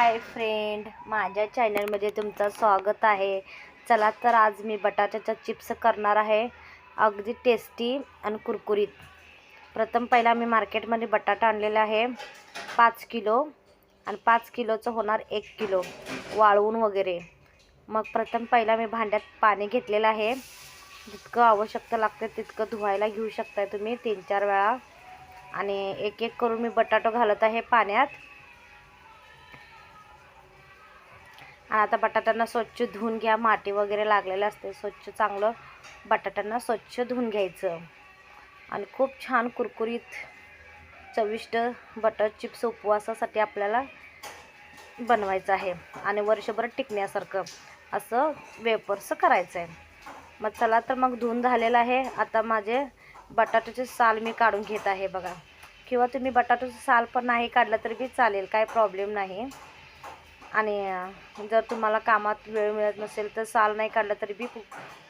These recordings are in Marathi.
हाय फ्रेंड माझ्या चॅनलमध्ये तुमचं स्वागत आहे. चला तर आज मी बटाट्याचा चिप्स करणार आहे. अगदी टेस्टी आणि कुरकुरीत. प्रथम पहिला मी मार्केटमध्ये बटाटा आणलेला आहे. पाच किलो आणि पाच किलोचं होणार एक किलो. वाळवून वगैरे. मग प्रथम पहिला मी भांड्यात पाणी घेतलेलं आहे. जितकं आवश्यकता लागते तितकं धुवायला घेऊ शकताय तुम्ही तीन चार वेळा. आणि एक एक करून मी बटाटो घालत आहे पाण्यात. आणि आता बटाट्यांना स्वच्छ धुवून घ्या. माती वगैरे लागलेलं असते स्वच्छ चांगलं बटाट्यांना स्वच्छ धुवून घ्यायचं. आणि खूप छान कुरकुरीत चविष्ट बटर चिप्स उपवासासाठी आपल्याला बनवायचं आहे. आणि वर्षभर टिकण्यासारखं असं वेपर्स करायचं आहे मग चला तर मग धुवून झालेलं आहे. आता माझे बटाट्याचे साल मी काढून घेत आहे बघा. किंवा तुम्ही बटाट्याचं साल पण नाही काढलं तरी बी चालेल काय प्रॉब्लेम नाही. आणि जर तुम्हाला कामात वेळ मिळत नसेल तर साल नाही काढलं तरी बी कु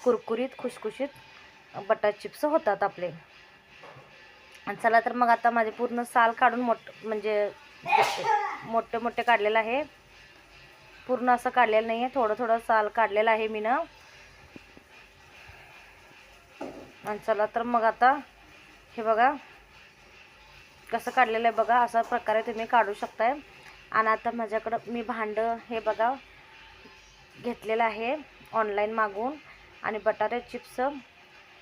कुरकुरीत खुशखुशीत बटाट चिप्स होतात आपले. आणि चला तर मग आता माझे पूर्ण साल काढून मोठ म्हणजे मोठे मोठे काढलेलं आहे. पूर्ण असं काढलेलं नाही आहे थोडं थोडं साल काढलेलं आहे मी ना आणि चला तर मग आता हे बघा कसं काढलेलं आहे बघा अशा प्रकारे तुम्ही काढू शकताय. आणि आता माझ्याकडं मी भांडं हे बघा घेतलेलं आहे ऑनलाईन मागून. आणि बटाटे चिप्स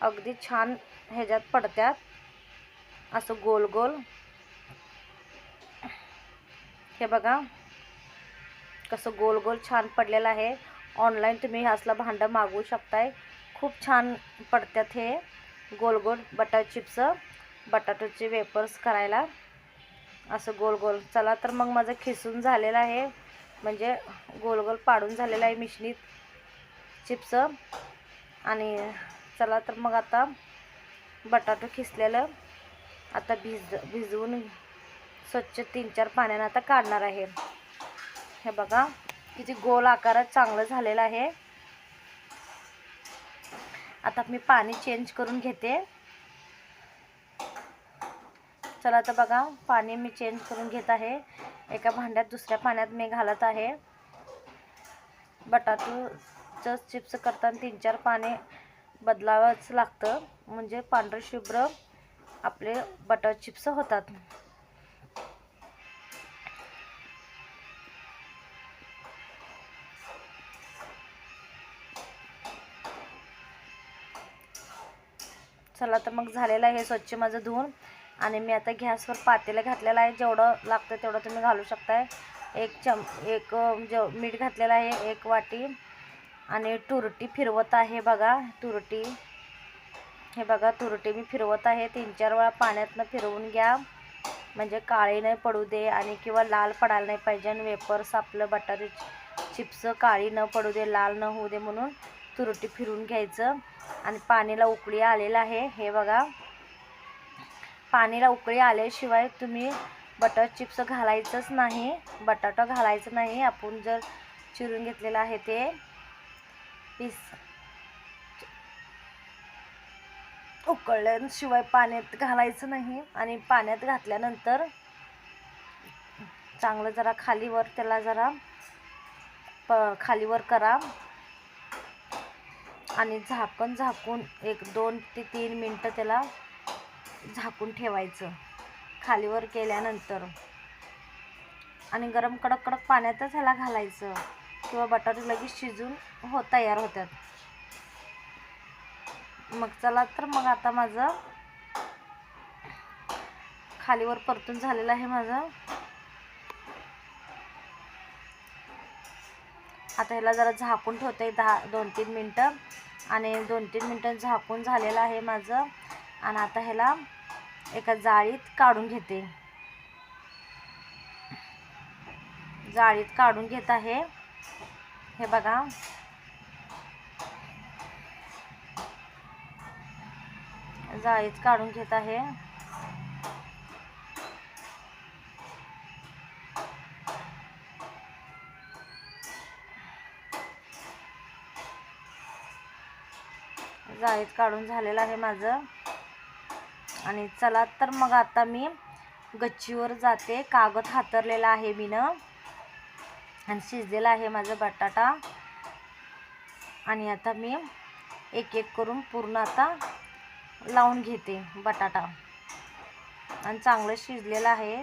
अगदी छान ह्याच्यात पडत्यात. असं गोल गोल. हे बघा कसं गोल गोल छान पडलेलं आहे. ऑनलाईन तुम्ही असलं भांडं मागवू शकताय. खूप छान पडतात हे. गोल गोल बटाट चिप्स बटाट्याचे वेपर्स करायला. असं गोल गोल. चला तर मग माझं खिसून झालेलं आहे. म्हणजे गोल गोल पाडून झालेलं आहे मिशनीत चिप्स. आणि चला तर मग आता बटाटो खिसलेलं. आता भिज भिजवून स्वच्छ तीन चार पाण्यानं आता काढणार आहे. हे बघा किती गोल आकारात चांगलं झालेलं आहे. आता मी पाणी चेंज करून घेते. चला तर बघा पाणी मी चेंज करून घेत आहे. एका भांड्यात दुसऱ्या पाण्यात मी घालत आहे. बटाटूचं चिप्स करताना तीन चार पाणी बदलावंच लागतं. म्हणजे पांढरे शुभ्र आपले बटर चिप्स होतात. चला तर मग झालेलं आहे स्वच्छ माझं धुवून. आणि मी आता गॅसवर पातेलं घातलेलं आहे. जेवढं लागतं तेवढं तुम्ही घालू शकताय. एक चम एक जेव मीठ घातलेलं आहे एक वाटी. आणि तुरटी फिरवत आहे बघा तुरटी. हे बघा तुरटी मी फिरवत आहे. तीन चार वेळा पाण्यातनं फिरवून घ्या. म्हणजे काळी नाही पडू दे आणि किंवा लाल पडायला नाही पाहिजे. आणि वेपर्स आपलं बटाटे चिप्स काळी न पडू दे लाल न होऊ दे म्हणून तुरटी फिरून घ्यायचं. आणि पाणीला उकळी आलेलं आहे. हे बघा. पाणीला उकळी आल्याशिवाय तुम्ही बटर चिप्स घालायचंच नाही. बटाटा घालायचं नाही. आपण जर चिरून घेतलेलं आहे ते पीस उकळल्याशिवाय पाण्यात घालायचं नाही. आणि पाण्यात घातल्यानंतर चांगलं जरा खालीवर त्याला जरा प खालीवर करा. आणि झाकण झाकून एक दोन ते तीन मिनटं त्याला झाकून ठेवायचं. खालीवर केल्यानंतर आणि गरम कडक कडक पाण्यातच ह्याला घालायचं. किंवा बटाटे लगेच शिजून हो तयार होतात. मग चला तर मग आता माझं खालीवर परतून झालेलं आहे माझं. आता ह्याला जरा झाकून ठेवते दहा दोन तीन मिनटं. आणि दोन तीन मिनटं झाकून झालेलं आहे माझं. आणि आता ह्याला एका जाळीत काढून घेते. जाळीत काढून घेत आहे. हे बघा. जाळीत काढून घेत आहे. जाळीत काढून झालेलं आहे माझं. आणि चला तर मग आता मी गच्चीवर जाते. कागद हातरलेला आहे मीनं. आणि शिजलेला आहे माझा बटाटा. आणि आता मी एक एक करून पूर्ण आता लावून घेते बटाटा. आणि चांगलं शिजलेलं आहे.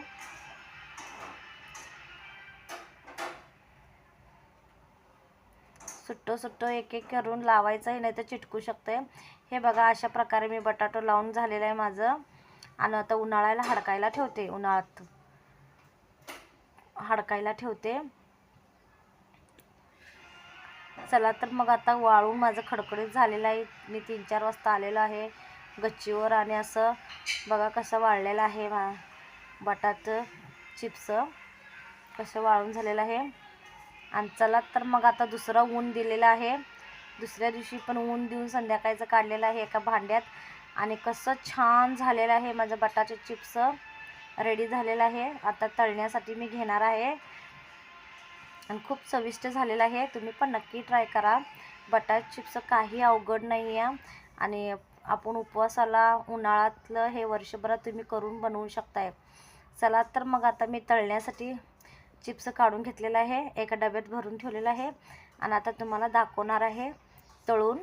सुट्टं सुट्टं एक एक करून लावायचं आहे नाही तर चिटकू शकते हे बघा अशा प्रकारे मी बटाटो लावून झालेलं आहे माझं. आणि आता उन्हाळ्याला हडकायला ठेवते उन्हाळ्यात हडकायला ठेवते. चला तर मग आता वाळून माझं खडखडीत झालेलं आहे. मी तीन चार वाजता आलेलं आहे गच्चीवर आणि असं बघा कसं वाळलेलं आहे मा बटाट चिप्स कसं वाळून झालेलं आहे. आणि चला तर मग आता दुसरं ऊन दिलेलं आहे. दुसऱ्या दिवशी पण ऊन देऊन संध्याकाळचं काढलेलं आहे एका भांड्यात. आणि कसं छान झालेलं आहे माझं बटाटे चिप्स. रेडी झालेलं आहे. आता तळण्यासाठी मी घेणार आहे. आणि खूप चविष्ट झालेलं आहे. तुम्ही पण नक्की ट्राय करा. बटाट चिप्स काही अवघड नाही आहे आणि आपण उपवासाला उन्हाळ्यातलं हे वर्षभरात तुम्ही करून बनवू शकताय. चला तर मग आता मी तळण्यासाठी चिप्स काढून घेतलेलं आहे एका डब्यात भरून ठेवलेलं आहे. आणि आता तुम्हाला दाखवणार आहे तळून.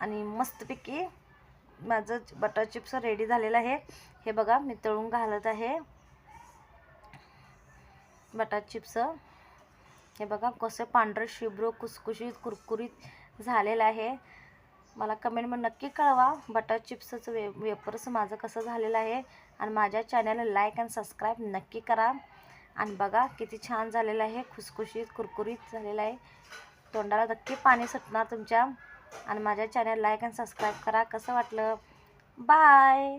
आणि मस्तपैकी माझं बटर चिप्स रेडी झालेलं आहे. हे बघा मी तळून घालत आहे. Butter chips. हे बघा कसं पांढरं शुभ्र कुसकुशीत कुरकुरीत झालेलं आहे. मला कमेंटमध्ये नक्की कळवा बटर चिप्सचं वे वेपर्स माझं कसं झालेलं आहे. आणि माझ्या चॅनलला लाईक अँड सबस्क्राईब नक्की करा. आणि बघा किती छान झालेलं आहे. खुसखुशीत कुरकुरीत झालेलं आहे. तोंडाला नक्की पाणी सुटणार तुमच्या. आणि माझ्या चॅनल लाईक अँड सबस्क्राईब करा. कसं वाटलं? बाय